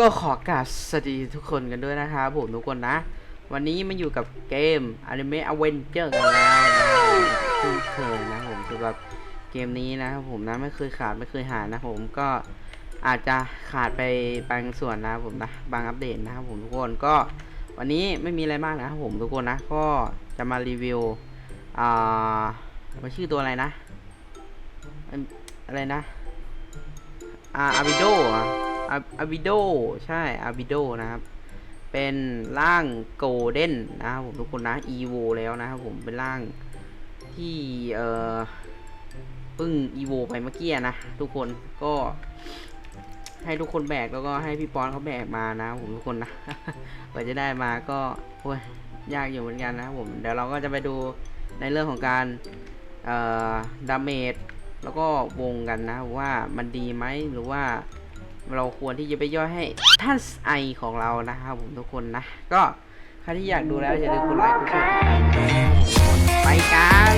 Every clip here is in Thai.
ก็ขอกราบสวัสดีทุกคนกันด้วยนะครับผมทุกคนนะ วันนี้มาอยู่กับเกม Anime Avenger กันแล้วนะครับเช่นเคยนะผมสำหรับเกมนี้นะครับผมนะไม่เคยขาดไม่เคยหายนะผมก็อาจจะขาดไปบางส่วนนะผมนะบางอัปเดตนะครับผมทุกคนก็วันนี้ไม่มีอะไรมากนะครับผมทุกคนนะก็จะมารีวิวอ่ามันชื่อตัวอะไรนะอันอะไรนะอาอาบิโดอะ อาอาบิโดใช่อาบิโดนะครับ เป็นร่างโกลเด้นนะครับผมทุกคนนะอีโวแล้วนะครับผมเป็นร่างที่เอ่อเพิ่งอีโวไปเมื่อกี้นะทุกคนก็ให้ทุกคนแบกแล้วก็ให้พี่ปอนเขาแบกมานะครับผมทุกคนนะกว่าจะได้มาก็โอ้ยยากอยู่เหมือนกันนะครับผมเดี๋ยวเราก็จะไปดูในเรื่องของการเอ่อดาเมจแล้วก็วงกันนะว่ามันดีไหมหรือว่า เราควรที่จะไปย่อยให้ท่านไอของเรานะครับผมทุกคนนะ ก็ใครที่อยากดูแล้วอย่าลืมกดไลค์กดแชร์กดติดตามไปกัน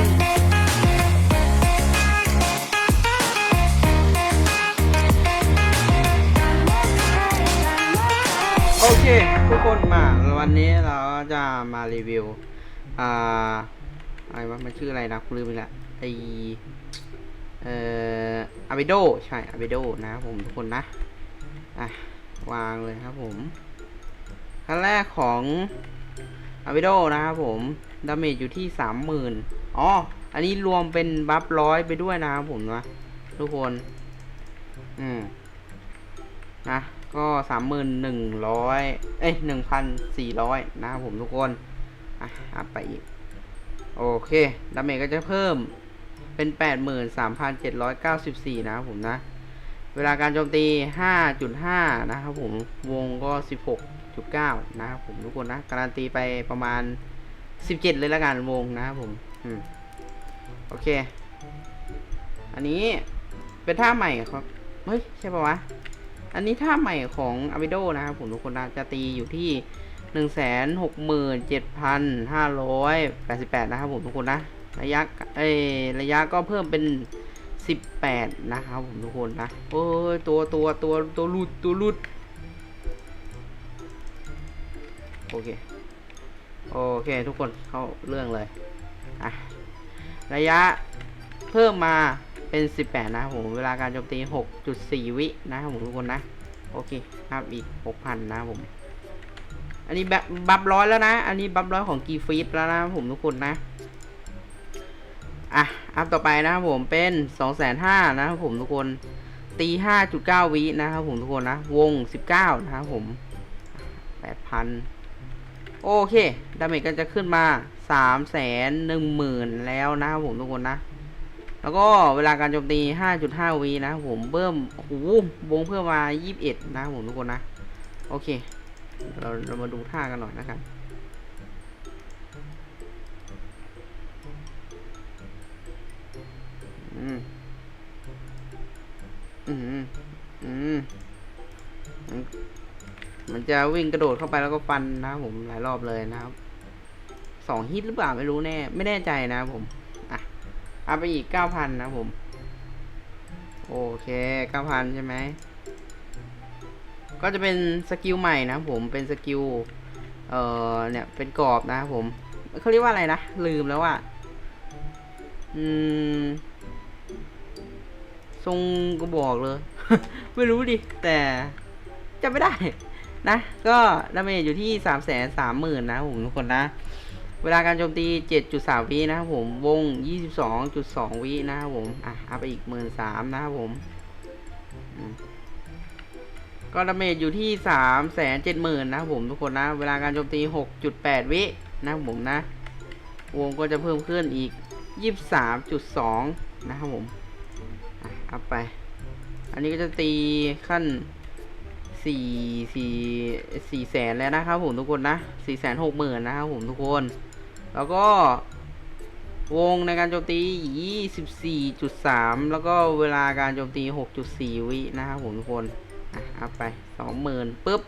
โอเค ทุกคนมาวันนี้เราจะมารีวิว อ่าอะไรวะมันชื่ออะไรนะลืมไปละไอเอ่ออาบิโดใช่อาบิโดนะผมทุกคนนะ อะ วางเลยครับผมขั้นแรกของอาบิโดนะครับผม ดาเมจอยู่ที่สามหมื่นอ๋อ อันนี้รวมเป็นบัฟร้อยไปด้วยนะครับผมนะทุกคน อืม นะ ก็สามหมื่นหนึ่งร้อยเอ้ยหนึ่งพันสี่ร้อยนะครับผมทุกคน อะอัพไปอีก โอเค ดาเมจก็จะเพิ่มเป็น83,794นะครับผมนะ เวลาการโจมตี 5.5 นะครับผม วงก็ 16.9 นะครับผมทุกคนนะ การันตีไปประมาณ 17 เลยละกันวงนะครับผม อืม โอเค อันนี้เป็นท่าใหม่ครับ เฮ้ย ใช่ปะวะ อันนี้ท่าใหม่ของอาบิโดนะครับผมทุกคนนะจะตีอยู่ที่ 167,588 นะครับผมทุกคนนะ ระยะ เอ้ยระยะก็เพิ่มเป็น 18นะครับผมทุกคนนะโอ้ยตัวตัวตัวตัวหลุดตัวหลุดโอเค โอเคทุกคนเข้าเรื่องเลยอะระยะเพิ่มมาเป็น 18 นะผมเวลาการโจมตี 6.4 วินะผมทุกคนนะ โอเคครับอีก 6,000 นะผม อันนี้แบบบัฟร้อยแล้วนะ อันนี้บัฟร้อยของกีฟีดแล้วนะผมทุกคนนะ อะ อัพต่อไปนะครับผมเป็นสองแสนห้านะครับผมทุกคนตีห้าจุดเก้าวินะครับผมทุกคนนะ วงสิบเก้านะครับผมแปดพันโอเค ดาเมจก็จะขึ้นมาสามแสนหนึ่งหมื่นแล้วนะครับผมทุกคนนะ แล้วก็เวลาการโจมตีห้าจุดห้าวินะครับผมเพิ่มโอ้โหวงเพิ่มมายี่สิบเอ็ดนะครับผมทุกคนนะ โอเค เราเรามาดูท่ากันหน่อยนะครับ มันจะวิ่งกระโดดเข้าไปแล้วก็ฟันนะครับผมหลายรอบเลยนะครับสองฮิตหรือเปล่าไม่รู้แน่ ไม่แน่ใจนะครับผมอะเอาไปอีกเก้าพันนะผม โอเคเก้าพันใช่ไหมก็จะเป็นสกิลใหม่นะผมเป็นสกิลเอ่อเนี่ยเป็นกรอบนะครับผมเขาเรียกว่าอะไรนะ ลืมแล้วอะอืมทรงก็บอกเลย ไม่รู้ดิ แต่จำไม่ได้ นะก็ดาเมจอยู่ที่สามแสนสามหมื่นนะผมทุกคนนะ เวลาการโจมตีเจ็ดจุดสามวินะครับผมวงยี่สิบสองจุดสองวินะครับผมอะเอาไปอีกหมื่นสามนะครับผมก็ดาเมจอยู่ที่สามแสนเจ็ดหมื่นนะครับผมทุกคนนะ เวลาการโจมตีหกจุดแปดวินะครับผมนะ วงก็จะเพิ่มขึ้นอีกยี่สิบสามจุดสองนะครับผมอะอัพไป อันนี้ก็จะตีขั้น สี่สี่สี่แสนแล้วนะครับผมทุกคนนะสี่แสนหกหมื่นนะครับผมทุกคน แล้วก็วงในการโจมตียี่สิบสี่จุดสามแล้วก็เวลาการโจมตีหกจุดสี่วินะครับผมทุกคน อะอัพไปสองหมื่นปุ๊บ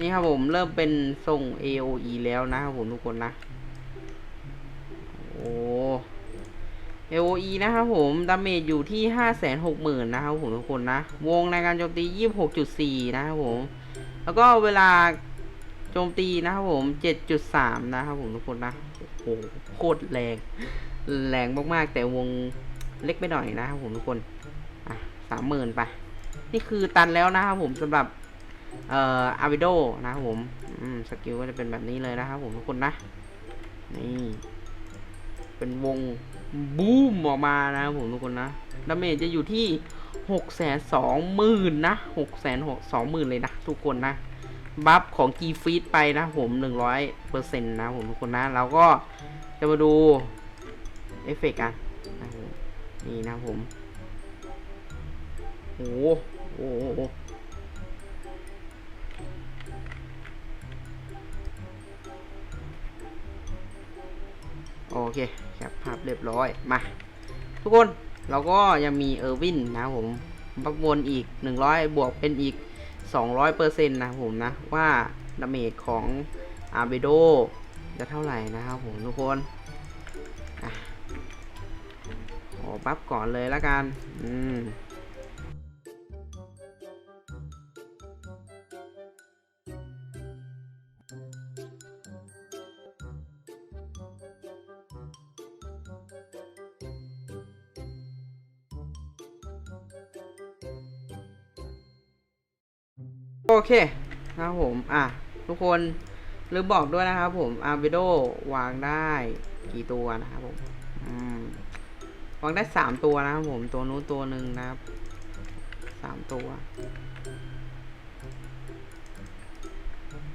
นี่ครับผมเริ่มเป็นทรง AOE แล้วนะครับผมทุกคนนะ โอ้ด AOE นะครับผมดาเมจอยู่ที่ 560,000 นะครับผมทุกคนนะ วงในการโจมตี 26.4 นะครับผม แล้วก็เวลาโจมตีนะครับผม 7.3 นะครับผมทุกคนนะ โอ้โห โคตรแรง แรงมากๆ แต่วงเล็กไปหน่อยนะครับผมทุกคน อะสามหมื่นไป นี่คือตันแล้วนะครับผมสำหรับ เอ่ออาวิโดนะครับผม อืม สกิลก็จะเป็นแบบนี้เลยนะครับผมทุกคนนะ นี่ เป็นวง บูมออกมานะครับผมทุกคนนะดาเมจจะอยู่ที่หกแสนสองหมื่นนะหกแสนหกสองหมื่นเลยนะทุกคนนะบัฟของกีฟีดไปนะผมหนึ่งร้อยเปอร์เซ็นต์นะผมทุกคนนะเราก็จะมาดูเอฟเฟกต์กันนี่นะผมโอ้โห โอเคแคปภาพเรียบร้อยมา ทุกคนเราก็ยังมีเออร์วินนะครับผมบักวนอีก 100 บวกเป็นอีก 200เปอร์เซ็นต์นะผมนะ ว่าดาเมจของอาร์เบโดจะเท่าไหร่นะครับผมทุกคนอะขอบัฟก่อนเลยละกัน อืม โอเคนะครับผม อะ ทุกคนลืมบอกด้วยนะครับผมอาร์เบโดวางได้กี่ตัวนะครับผมวางได้สามตัวนะครับผม ตัวนู้นตัวหนึ่งนะครับสามตัว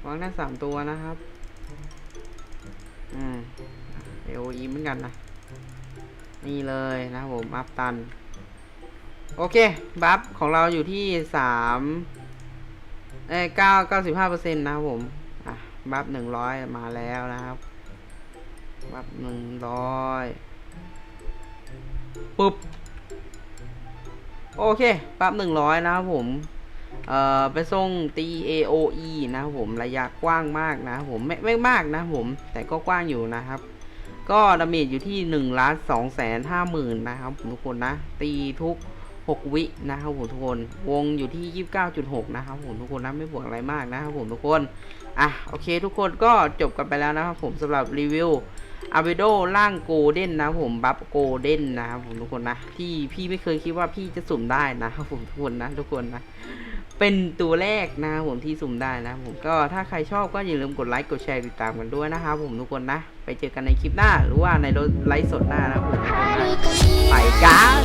วางได้สามตัวนะครับ อืมเอโอีเหมือนกันนะ นี่เลยนะครับผม อัพตัน โอเค บัฟของเราอยู่ที่สาม เอ้เก้าเก้าสิบห้าเปอร์เซ็นต์นะครับผม อะ บัฟหนึ่งร้อยมาแล้วนะครับ บัฟหนึ่งร้อยปุ๊บ โอเค บัฟหนึ่งร้อยนะครับผม เอ่อ ไปส่งตี AOE นะครับผม ระยะกว้างมากนะครับผม ไม่ไม่มากนะครับผม แต่ก็กว้างอยู่นะครับ ก็ดาเมจอยู่ที่1นึ่งล้านสองแสนห้าหมื่นนะครับทุกคนนะ ตีทุก 6 วินะครับผมทุกคน วงอยู่ที่ 29.6 นะครับผมทุกคนนะไม่บวกอะไรมากนะครับผมทุกคน อะโอเคทุกคนก็จบกันไปแล้วนะครับผมสำหรับรีวิวอาเบโดล่างโกลเด้นนะผมบัฟโกลเด้นนะครับผมทุกคนนะที่พี่ไม่เคยคิดว่าพี่จะสุ่มได้นะครับผมทุกคนนะทุกคนนะเป็นตัวแรกนะครับผมที่สุ่มได้นะผมก็ถ้าใครชอบก็อย่าลืมกดไลค์กดแชร์ติดตามกันด้วยนะครับผมทุกคนนะ ไปเจอกันในคลิปหน้าหรือว่าในไลฟ์สดหน้านะครับผมทุกคนนะไปกัน